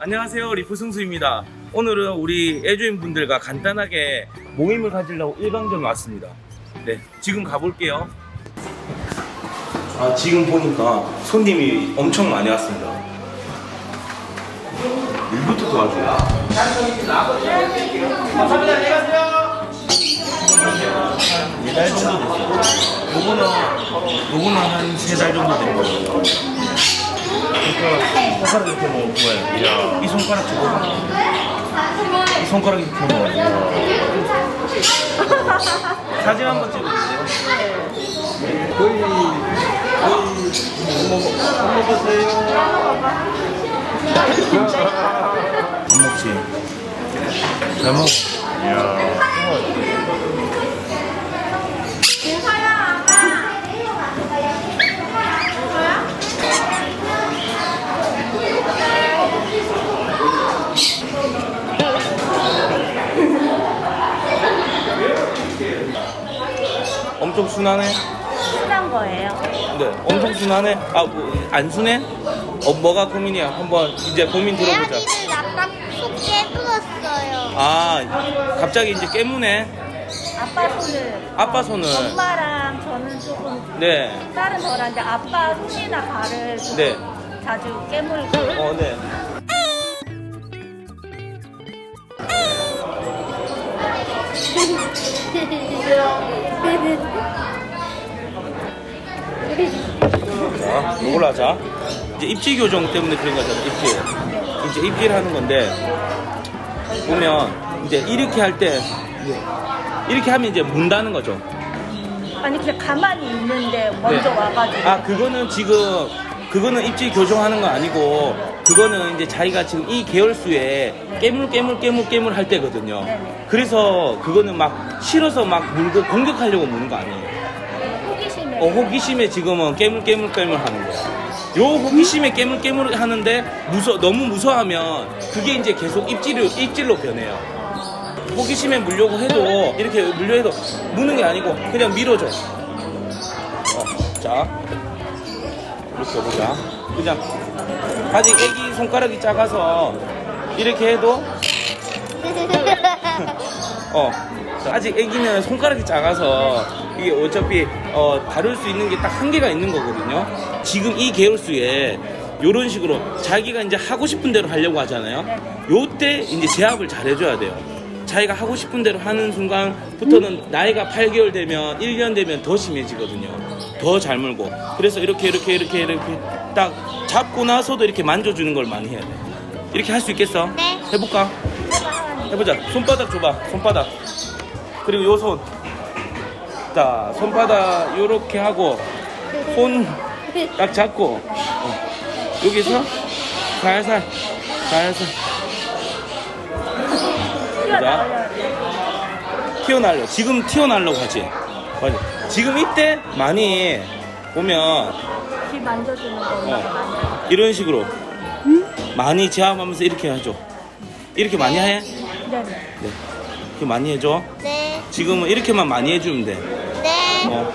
안녕하세요. 리프승수입니다. 오늘은 우리 애주인분들과 간단하게 모임을 가지려고 일방적으로 왔습니다. 네 지금 가볼게요. 아 지금 보니까 손님이 엄청 많이 왔습니다. 일부터 도와줘요. 네달 정도 됐어요 요거는 요거는 한 세 달 정도 된 거예요 손가락, 손가락 이렇게 먹으면 좋아요. 이 손가락 저거. 이 손가락 이렇게 먹어요. 사진 한 번 찍어주세요. 거의, 거의, 뭐, 먹어보세요. 안 먹지. 잘 먹어. 엄 청 순하네. 순한 거예요. 네, 엄청 순하네. 아, 뭐, 안 순해? 어, 뭐가 고민이야? 한번 이제 고민 들어보자. 깨물었어요. 아, 갑자기 이제 깨무네. 아빠 손을. 아빠 손을. 엄마랑 저는 조금 네. 딸은 덜한데 아빠 손이나 발을 좀 네. 자주 깨물고. 어, 네. 자, 이걸로 하자. 이제 입지 교정 때문에 그런 거잖아, 입지. 이제 입지를 하는 건데, 보면, 이제 이렇게 할 때, 이렇게 하면 이제 문다는 거죠. 아니 그냥 가만히 있는데 먼저 네. 와가지고. 아 그거는 지금 그거는 입지 교정하는 거 아니고 그거는 이제 자기가 지금 이 계열수에 깨물 깨물 깨물 깨물 할 때거든요. 네네. 그래서 그거는 막 싫어서 막 물고 공격하려고 무는 거 아니에요. 호기심에. 어, 호기심에 지금은 깨물 깨물 깨물 하는 거야. 요 호기심에 깨물 깨물 하는데 무서 너무 무서워하면 그게 이제 계속 입질로 입질로 변해요. 호기심에 물려고 해도 이렇게 물려 해도 무는 게 아니고 그냥 밀어줘. 어, 자 이렇게 보자. 그냥 아직 애기 손가락이 작아서 이렇게 해도 어 아직 애기는 손가락이 작아서 이게 어차피 어 다룰 수 있는 게 딱 한계가 있는 거거든요. 지금 이 계열수에 요런 식으로 자기가 이제 하고 싶은 대로 하려고 하잖아요. 요때 이제 제압을 잘 해줘야 돼요. 자기가 하고 싶은 대로 하는 순간부터는 나이가 8개월 되면 1년 되면 더 심해지거든요. 더 잘 물고. 그래서 이렇게 이렇게 이렇게 이렇게 딱 잡고 나서도 이렇게 만져주는 걸 많이 해야 돼. 이렇게 할 수 있겠어? 네. 해볼까? 해보자. 손바닥 줘봐. 손바닥. 그리고 요 손. 자, 손바닥 요렇게 하고 손 딱 잡고 어. 여기서 살살 살살 자 튀어나려. 지금 튀어나려고 하지. 맞아. 지금 이때 많이 보면 귀 만져주는 거 엄마가 어. 많이. 이런 식으로 많이 제압하면서 이렇게 하죠. 이렇게 많이 해? 네네. 네. 이렇게 많이 해줘. 네, 지금은 이렇게만 많이 해주면 돼. 네. 어.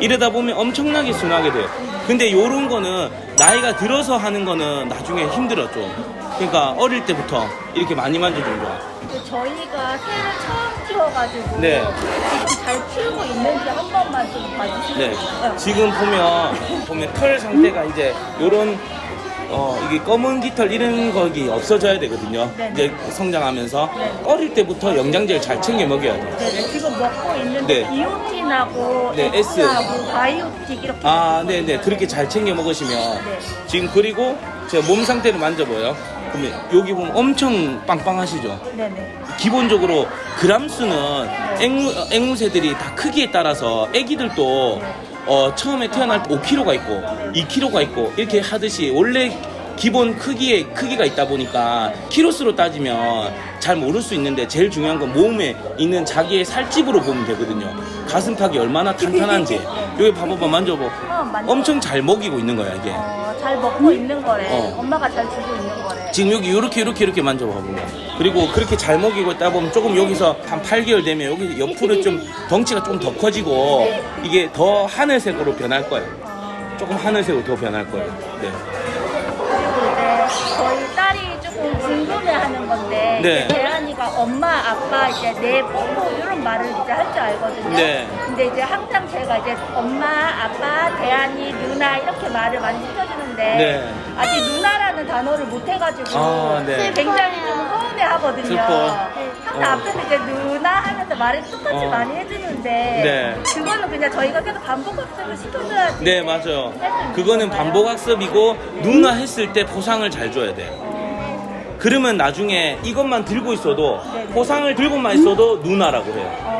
이러다 보면 엄청나게 순하게 돼. 근데 요런 거는 나이가 들어서 하는 거는 나중에 힘들어 좀. 그러니까 어릴 때부터 이렇게 많이 만져주는 거야. 그 저희가 새를 처음 키워가지고 네. 이렇게 잘 키우고 있는지 한 번만 좀 봐주시면 네. 지금 보면 보면 털 상태가 이제 요런 어 이게 검은 깃털 이런 거기 없어져야 되거든요. 네. 이제 성장하면서 네. 어릴 때부터 영양제를 잘 챙겨 먹여야 돼. 네네. 지금 먹고 있는데 네. 비오틴하고 네, S. S하고 바이오틱 이렇게 아, 네, 네. 그렇게 잘 챙겨 먹으시면 네. 지금 그리고 제가 몸 상태를 만져봐요. 그러면 여기 보면 엄청 빵빵하시죠. 네네. 기본적으로 그람 수는 앵무, 어, 앵무새들이 다 크기에 따라서 애기들도 어, 처음에 태어날 때 5kg가 있고 2kg가 있고 이렇게 하듯이 원래 기본 크기에 크기가 있다 보니까 키로수로 따지면 잘 모를 수 있는데 제일 중요한 건 몸에 있는 자기의 살집으로 보면 되거든요. 가슴팍이 얼마나 탄탄한지 여기 봐봐봐 만져보. 어, 만져. 엄청 잘 먹이고 있는 거야 이게. 어, 잘 먹고 있는 거래. 어. 엄마가 잘 주고 있는 거래. 지금 여기 이렇게 이렇게 이렇게 만져봐 보면 그리고 그렇게 잘 먹이고 있다 보면 조금 여기서 한 8개월 되면 여기 옆으로 좀 덩치가 좀더 커지고 이게 더 하늘색으로 변할 거예요. 어, 조금 하늘색으로 더 변할 거예요. 네. 그리고 이제 저희 딸이 네. 이제 대한이가 엄마, 아빠, 이제 내 부모 이런 말을 이제 할 줄 알거든요. 네. 근데 이제 항상 제가 이제 엄마, 아빠, 대한이, 누나 이렇게 말을 많이 시켜주는 데 네. 아직 누나라는 단어를 못 해가지고 아, 네. 굉장히 좀 서운해 하거든요. 슬퍼. 항상 어. 앞에서 이제 누나 하면서 말을 똑같이 어. 많이 해주는데 네. 그거는 그냥 저희가 계속 반복학습을 시켜줘야지. 네, 맞아요. 그거는 건가요? 반복 학습이고 누나 했을 때 보상을 잘 줘야 돼요. 어, 그러면 나중에 이것만 들고 있어도 네 네. 보상을 들고만 있어도 누나라고 해요.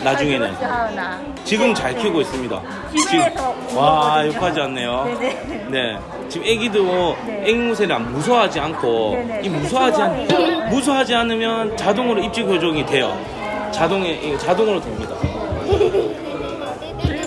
어, 나중에는. 하은아. 지금 잘 키우고 있습니다. 집에서 온와 거거든요. 욕하지 않네요. 네네. 네. 지금 애기도 네. 앵무새를 안 무서워하지 않고 네네. 이 무서워하지 않. 무서워하지 않으면 자동으로 입지 교정이 돼요. 자동에 이거 자동으로 됩니다.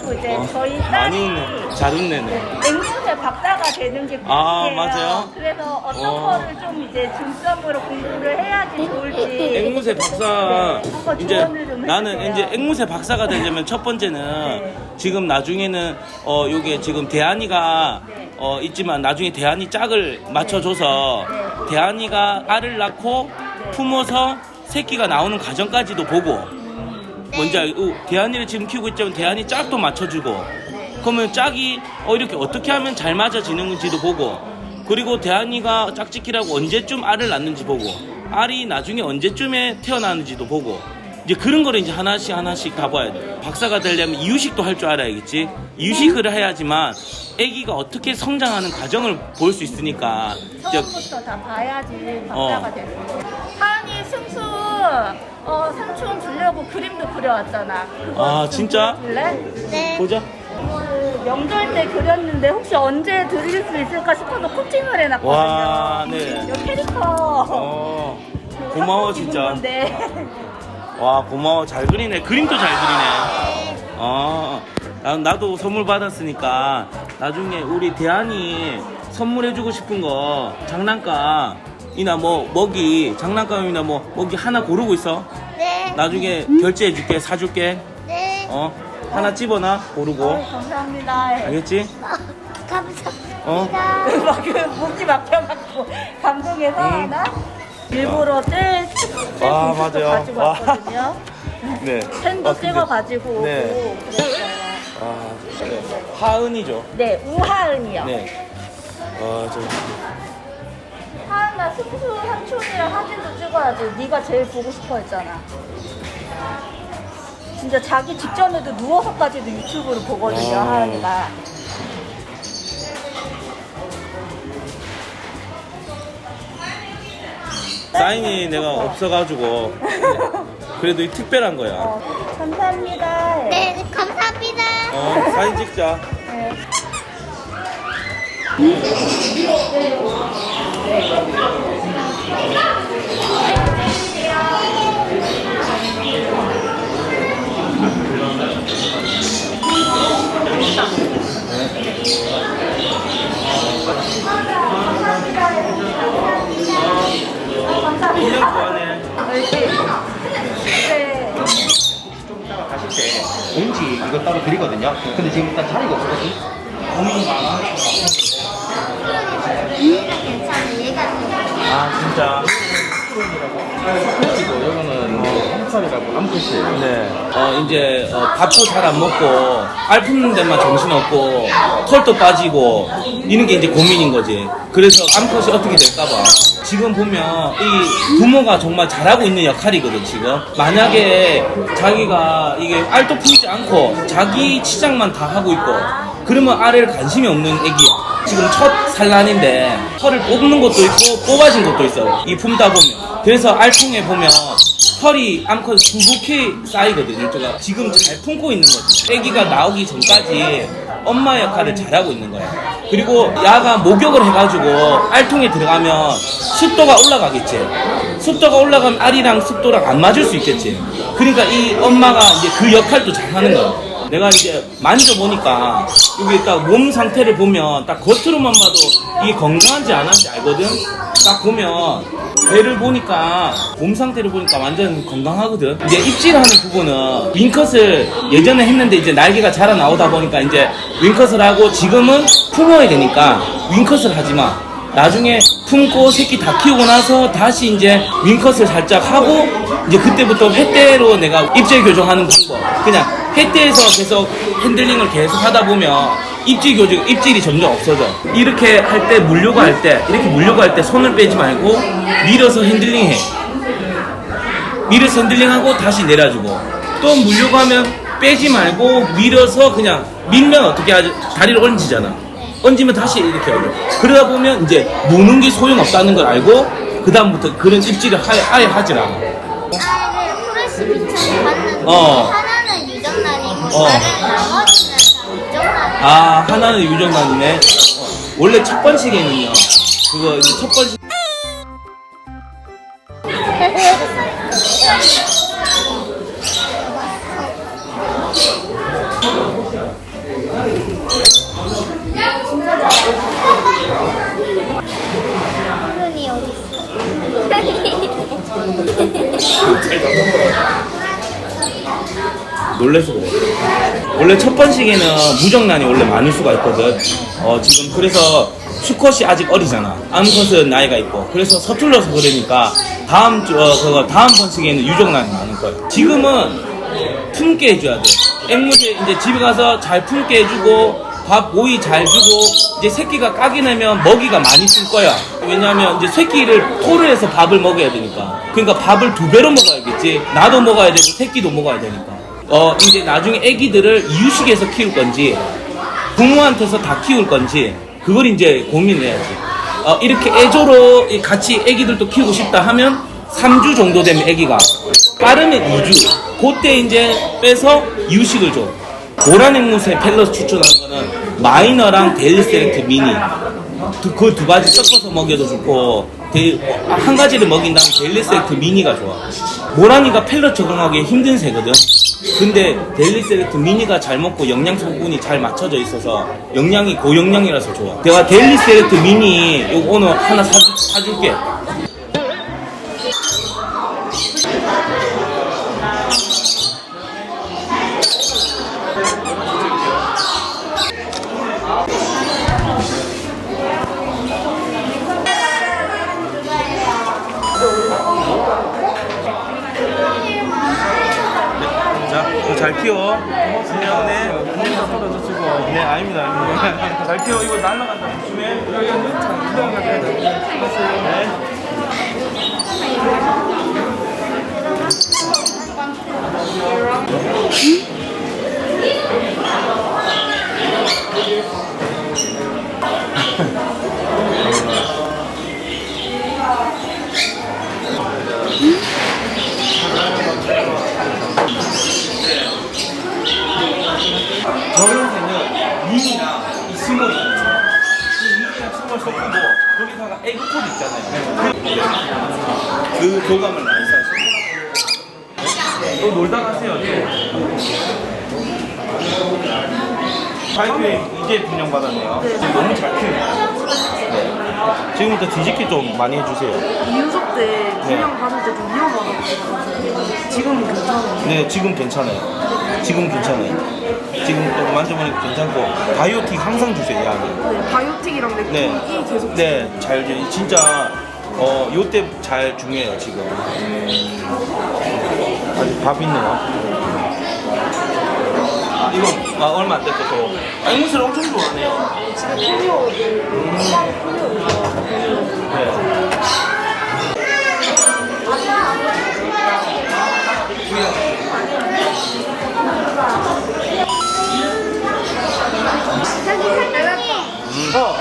그리고 이제 어, 저희 딸이 많이 웃네. 잘 웃네네. 앵무새 박사가 되는 게 아, 꿈이에요. 맞아요? 그래서 어떤 어. 거를 좀 이제 중점으로 공부를 해야지 좋을지. 앵무새 박사 네, 한번 이제 조언을 좀 나는 해주세요. 이제 앵무새 박사가 되려면 첫 번째는 네. 지금 나중에는 어 요게 지금 대한이가 네. 어 있지만 나중에 대한이 짝을 맞춰줘서 네. 대한이가 알을 낳고 네. 품어서 새끼가 나오는 과정까지도 보고 음, 먼저 어, 대한이를 지금 키우고 있지만 대한이 짝도 맞춰주고 네. 그러면 짝이 어 이렇게 어떻게 하면 잘 맞아지는지도 보고 그리고 대한이가 짝짓기라고 언제쯤 알을 낳는지 보고 알이 나중에 언제쯤에 태어나는지도 보고 이제 그런 거를 이제 하나씩 하나씩 다 봐야 돼. 박사가 되려면 이유식도 할 줄 알아야겠지. 이유식을 해야지만 아기가 어떻게 성장하는 과정을 볼 수 있으니까 이제 처음부터 다 봐야지 박사가 어. 되는 거예요. 하은이 승수 어, 삼촌 주려고 그림도 그려왔잖아. 그거 아, 좀 진짜? 보여줄래? 네. 보자. 그 명절 때 그렸는데 혹시 언제 드릴 수 있을까 싶어서 코팅을 해놨거든요. 와, 네. 이 캐릭터. 어, 고마워 입은 진짜. 건데. 와 고마워 잘 그리네 그림도 잘 그리네 아 나, 나도 선물 받았으니까 나중에 우리 대한이 선물해주고 싶은 거 장난감 이나 뭐 먹이 장난감이나 뭐 먹이 하나 고르고 있어 네. 나중에 결제해 줄게 사줄게 네. 어 하나 집어놔 고르고 어, 감사합니다. 알겠지 감사합니다. 어 막그 목이 막혀갖고 감동해서 응. 하나 일부러 뜰뜰 아, 공식도 맞아요. 가지고 와. 왔거든요. 네. 펜도 아, 근데- 찍어 가지고 네. 오고 그랬어요. 아 그래 하은이죠 네, 우하은이요. 네 아, 저, 하은아 승수 삼촌이랑 사진도 찍어야지. 네가 제일 보고 싶어 했잖아. 진짜 자기 직전에도 누워서까지도 유튜브를 보거든요, 아. 하은이가. 사인이 내가 없어가지고 그래도 이 특별한 거야 어, 감사합니다. 네, 감사합니다. 어 사진 찍자 네. 공지 이거 따로 드리거든요. 근데 지금 일단 자리가 없어서 고민이 많아. 아 진짜 그리고 이거는 뭐 한살이라고 암컷이에요. 네. 어 이제 어, 밥도 잘 안 먹고 알 품는 데만 정신 없고 털도 빠지고 이런 게 이제 고민인 거지. 그래서 암컷이 어떻게 될까봐. 지금 보면 이 부모가 정말 잘하고 있는 역할이거든 지금. 만약에 자기가 이게 알도 품지 않고 자기 치장만 다 하고 있고 그러면 알을 관심이 없는 애기야. 지금 첫 산란인데 털을 뽑는 것도 있고 뽑아진 것도 있어. 이 품다 보면. 그래서 알통에 보면 털이 암컷 수북히 쌓이거든요. 제가 지금 잘 품고 있는 거지. 아기가 나오기 전까지 엄마 역할을 잘하고 있는 거야. 그리고 야가 목욕을 해가지고 알통에 들어가면 습도가 올라가겠지. 습도가 올라가면 알이랑 습도랑 안 맞을 수 있겠지. 그러니까 이 엄마가 이제 그 역할도 잘 하는 거야. 내가 이제 만져보니까 여기 딱 몸 상태를 보면 딱 겉으로만 봐도 이게 건강한지 안 한지 알거든? 딱 보면 배를 보니까 몸 상태를 보니까 완전 건강하거든. 이제 입질하는 부분은 윙컷을 예전에 했는데 이제 날개가 자라 나오다 보니까 이제 윙컷을 하고 지금은 품어야 되니까 윙컷을 하지 마. 나중에 품고 새끼 다 키우고 나서 다시 이제 윙컷을 살짝 하고 이제 그때부터 횟대로 내가 입질 교정하는 방법 그냥 횟대에서 계속 핸들링을 계속 하다 보면 입질 교정 입질이 점점 없어져. 이렇게 할 때 물려고 할 때 이렇게 물려고 할 때 손을 빼지 말고 밀어서 핸들링 해. 밀어서 핸들링 하고 다시 내려주고. 또 물려고 하면 빼지 말고 밀어서 그냥 밀면 어떻게 하지? 다리를 얹지잖아. 얹으면 다시 이렇게 하죠 그러다 보면 이제 무는 게 소용없다는 걸 알고 그 다음부터 그런 입질을 아예, 아예 하질 않아. 아이를 미천에 봤는데 어. 어. 아 하나는 유정란이네 어, 원래 첫 번씩에는요 그거 이제 첫 번씩 원래 첫 번씩에는 무정란이 원래 많을 수가 있거든. 어, 지금 그래서 수컷이 아직 어리잖아. 암컷은 나이가 있고. 그래서 서툴러서 그러니까 다음 주, 어, 그거 다음 번씩에는 유정란이 많을 거야. 지금은 품게 해줘야 돼. 앵무새 이제 집에 가서 잘 품게 해주고 밥 오이 잘 주고 이제 새끼가 까기 내면 먹이가 많이 쓸 거야. 왜냐하면 이제 새끼를 토를 해서 밥을 먹어야 되니까. 그러니까 밥을 두 배로 먹어야겠지. 나도 먹어야 되고 새끼도 먹어야 되니까. 어 이제 나중에 애기들을 이유식에서 키울 건지 부모한테서 다 키울 건지 그걸 이제 고민해야지. 어, 이렇게 애조로 이 같이 애기들도 키우고 싶다 하면 3주 정도 되면 애기가 빠르면 2주 그때 이제 빼서 이유식을 줘. 보란 앵무새 펠러스 추천하는 거는 마이너랑 데일리 셀렉트 미니 그 두 가지 섞어서 먹여도 좋고 데- 어, 한 가지를 먹인 다음 데일리 셀렉트 미니가 좋아. 모란이가 펠럿 적응하기 힘든 새거든. 근데 데일리 셀렉트 미니가 잘 먹고 영양 성분이 잘 맞춰져 있어서 영양이 고영양이라서 좋아. 내가 데일리 셀렉트 미니 오늘 하나 사주, 사줄게. 잘 키워. 고맙습니다. 네. 네, 아닙니다. 아닙니다. 잘 키워. 이거 날라간다. 조심해. 네. 저런 새는 윙이랑 이 스몰이 있죠. 이 윙이랑 스몰 섞고 여기다가 에그폴 있잖아요. 그, 그 교감을 많이 쌓으시고. 또 놀다 가세요. 파이프에 이제 분양받았네요. 너무 잘 키우네요. 네. 지금부터 뒤집기 좀 많이 해주세요. 이유석 때 분양 받을 때 좀 위험하다고 지금은 괜찮아요. 네, 지금 괜찮아요. 지금 괜찮아요. 지금 또 만져보니까 괜찮고 바이오틱 항상 주세요, 얘한테. 네, 바이오틱이랑 넥톤이 네. 계속 네, 잘 줘. 진짜 어 요때 잘 중요해요 지금. 아직 밥 있네요. 아 이거 아, 얼마 안 또. 아 앵무새를 엄청 좋아하네요. 네. 어.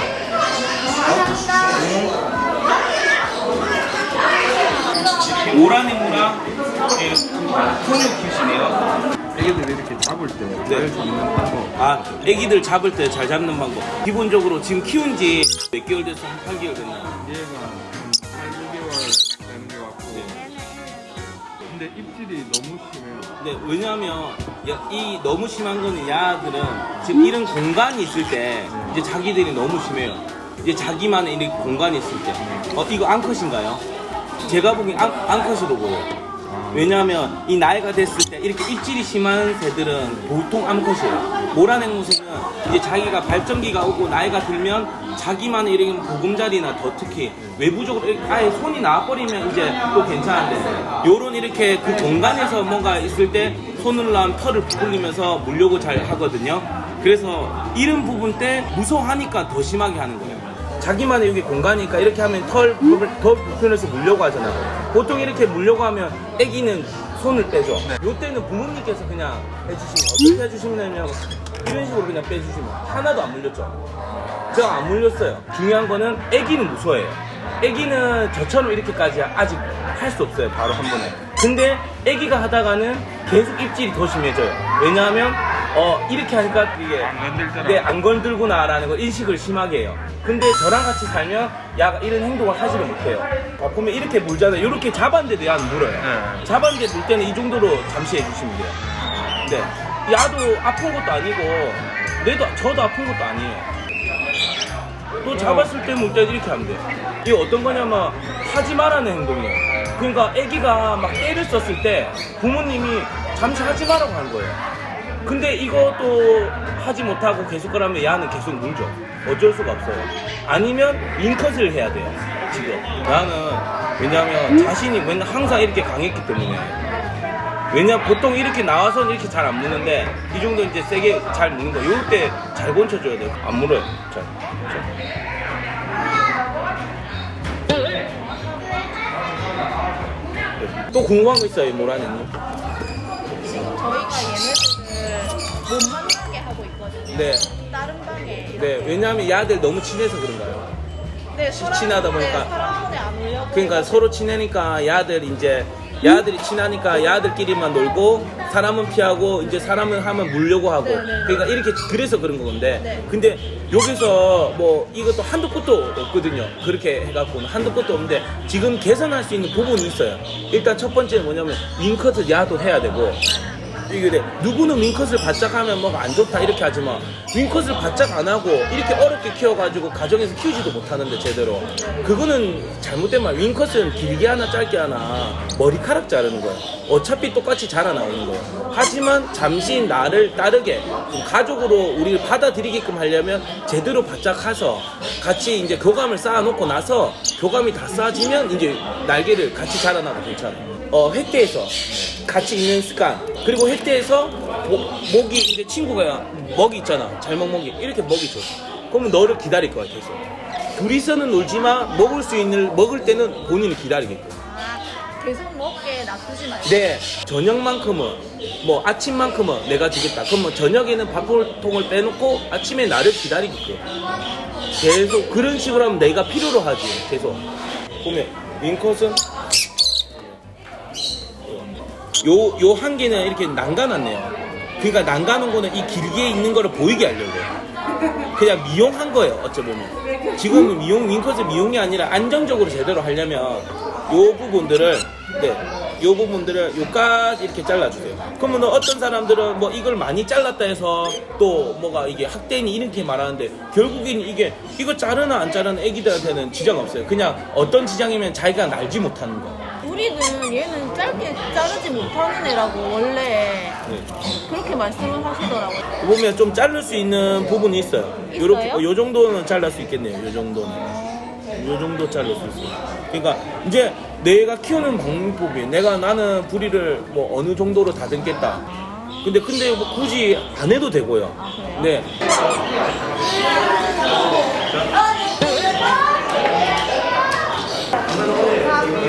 오란 앵무랑 예, 통역 키우시네요. 애기들 이렇게 잡을 때 네. 잘 잡는 방법 아, 애기들 잡을 때 잘 잡는 방법. 기본적으로 지금 키운 지 몇 개월 돼서 한 8개월 됐나요? 얘가 한 8, 6개월 되는 것 같고 근데 입질이 너무 심해요 네, 왜냐하면 야- 이 너무 심한 거는 야들은 지금 이런 공간이 있을 때 이제 자기들이 너무 심해요. 이제 자기만의 이런 공간이 있을 때. 어, 이거 암컷인가요? 제가 보기엔 암, 암컷으로 보여요. 왜냐하면 이 나이가 됐을 때 이렇게 입질이 심한 새들은 보통 암컷이에요. 모란 앵무새는 이제 자기가 발전기가 오고 나이가 들면 자기만의 이런 보금자리나 더 특히 외부적으로 아예 손이 나와버리면 이제 또 괜찮은데 요런 이렇게 그 공간에서 뭔가 있을 때 손을 난 털을 부풀리면서 물려고 잘 하거든요. 그래서 이런 부분 때 무서워하니까 더 심하게 하는 거예요. 자기만의 여기 공간이니까 이렇게 하면 털, 더 불편해서 물려고 하잖아. 보통 이렇게 물려고 하면 애기는 손을 빼죠. 요때는 부모님께서 그냥 해주시면, 어떻게 해주시냐면, 이런 식으로 그냥 빼주시면 하나도 안 물렸죠. 제가 안 물렸어요. 중요한 거는 애기는 무서워해요. 애기는 저처럼 이렇게까지 아직 할 수 없어요. 바로 한 번에. 근데 애기가 하다가는 계속 입질이 더 심해져요. 왜냐하면 어 이렇게 하니까 이게 안 건들더라. 네, 안 건들구나라는 걸 인식을 심하게 해요. 근데 저랑 같이 살면 야가 이런 행동을 하지를 못해요. 아, 보면 이렇게 물잖아요. 이렇게 잡았는데도 야는 물어요. 네. 잡았는데 물 때는 이 정도로 잠시 해주시면 돼요. 네. 야도 아픈 것도 아니고 내도 저도 아픈 것도 아니에요. 또 잡았을 때 물 때 이렇게 하면 돼요. 이게 어떤 거냐면 하지 말라는 행동이에요. 그러니까 아기가 막 때를 썼을 때 부모님이 잠시 하지 말라고 하는 거예요. 근데 이것도 하지 못하고 계속 그러면 야는 계속 물죠. 어쩔 수가 없어요. 아니면 윙컷을 해야 돼요. 지금 나는 왜냐하면 자신이 맨날 항상 이렇게 강했기 때문에 왜냐 보통 이렇게 나와서는 이렇게 잘 안 무는데 이 정도 이제 세게 잘 무는 거. 요럴 때 잘 건쳐줘야 돼요. 안 물어요. 잘. 잘. 네. 또 궁금한 거 있어요, 모라니님? 저희가 얘네들 을못 만나게 하고 있거든요. 네. 다른 방에. 네, 왜냐하면 야들 너무 친해서 그런가요? 네, 친하다 보니까. 네, 사람 손에 안. 그러니까 서로 친하니까 야들 이제 야들이 친하니까 야들끼리만 놀고 사람은 피하고 이제 사람은 하면 물려고 하고 네, 네. 그러니까 이렇게 그래서 그런 건데 네. 근데 여기서 뭐 이것도 한두 끝도 없거든요 그렇게 해갖고는 한두 끝도 없는데 지금 개선할 수 있는 부분이 있어요 일단 첫 번째는 뭐냐면 윙컷을 야도 해야 되고 이게 돼. 누구는 윙컷을 바짝 하면 뭐가 안 좋다 이렇게 하지만 윙컷을 바짝 안 하고 이렇게 어렵게 키워가지고 가정에서 키우지도 못하는데 제대로. 그거는 잘못된 말. 윙컷은 길게 하나 짧게 하나 머리카락 자르는 거야. 어차피 똑같이 자라 나오는 거야. 하지만 잠시 나를 따르게 좀 가족으로 우리를 받아들이게끔 하려면 제대로 바짝 해서 같이 이제 교감을 쌓아놓고 나서 교감이 다 쌓아지면 이제 날개를 같이 자라나도 괜찮아 어, 횟대에서 같이 있는 습관. 그리고 횟대에서 목, 목이 이제 친구가 먹이 있잖아. 잘 먹 먹이. 이렇게 먹이 줘. 그러면 너를 기다릴 거야 계속 둘이서는 놀지만 먹을 수 있는 먹을 때는 본인을 기다리겠고 아, 계속 먹게 놔두지 말고. 네 저녁만큼은 뭐 아침만큼은 내가 주겠다 그러면 저녁에는 밥통을 빼놓고 아침에 나를 기다리게끔 계속 그런 식으로 하면 내가 필요로 하지 계속 보면 윙컷은 요, 요 한 개는 이렇게 난가놨네요. 그러니까 난가는 거는 이 길게 있는 거를 보이게 하려고요. 그냥 미용한 거예요, 어쩌보면. 지금은 미용, 윙컷을 미용이 아니라 안정적으로 제대로 하려면 요 부분들을, 네, 요 부분들을 요까지 이렇게 잘라주세요. 그러면 어떤 사람들은 뭐 이걸 많이 잘랐다 해서 또 뭐가 이게 학대니 이렇게 말하는데 결국엔 이게 이거 자르나 안 자르나 애기들한테는 지장 없어요. 그냥 어떤 지장이면 자기가 날지 못하는 거. 우리는 얘는 짧게 자르지 못하는 애라고 원래 네. 그렇게 말씀을 하시더라고요. 보면 좀 자를 수 있는 부분이 있어요. 요렇게 있어요? 요 정도는 잘랄 수 있겠네요. 요 정도는. 요 정도 자를 수 있어요. 그러니까 이제 내가 키우는 방법이 내가 나는 부리를 뭐 어느 정도로 다듬겠다. 근데 근데 뭐 굳이 안 해도 되고요. 네.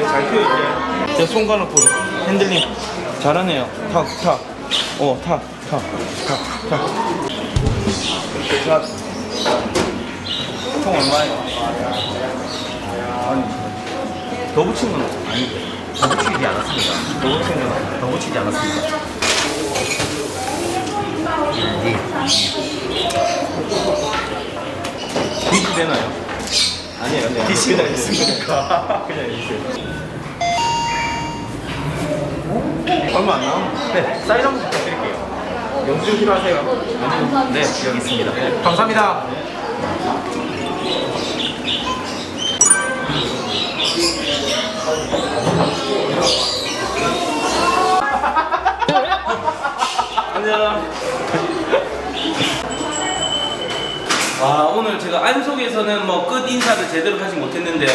잘 키우지. 제 손가락 보세요. 핸들링 잘하네요. 탁, 탁. 어, 탁, 탁, 탁, 탁. 자, 총 얼마예요? 아니, 더 붙인 건 아니고. 더 붙이지 않았습니다. 더 붙인 건 아니고. 더 붙이지 않았습니다. 디시 되나요? 아니에요, 아니에요. 디시가 그냥 있으니까. 그냥 해주세요. 얼마 안 나오네. 네, 사인 한번 부탁드릴게요. 영수증 필요하세요? 네, 여기 있습니다. 감사합니다. 안녕. 제가 안속에서는 뭐 끝 인사를 제대로 하지 못했는데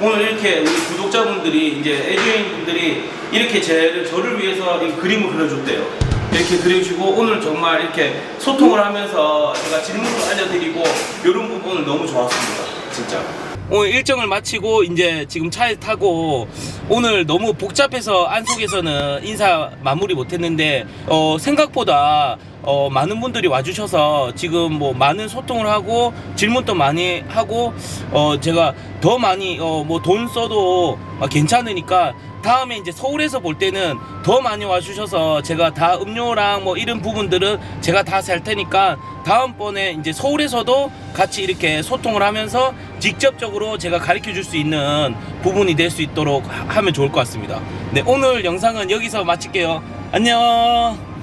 오늘 이렇게 우리 구독자분들이 이제 애주인 분들이 이렇게 제, 저를 위해서 이 그림을 그려줬대요. 이렇게 그려주고 오늘 정말 이렇게 소통을 하면서 제가 질문을 알려드리고 이런 부분은 너무 좋았습니다. 진짜. 오늘 일정을 마치고 이제 지금 차에 타고 오늘 너무 복잡해서 안속에서는 인사 마무리 못했는데 어, 생각보다 어, 많은 분들이 와주셔서 지금 뭐 많은 소통을 하고 질문도 많이 하고 어, 제가 더 많이 어, 뭐 돈 써도 어, 괜찮으니까 다음에 이제 서울에서 볼 때는 더 많이 와주셔서 제가 다 음료랑 뭐 이런 부분들은 제가 다 살 테니까 다음번에 이제 서울에서도 같이 이렇게 소통을 하면서 직접적으로 제가 가르쳐 줄 수 있는 부분이 될 수 있도록 하- 하면 좋을 것 같습니다. 네, 오늘 영상은 여기서 마칠게요. 안녕!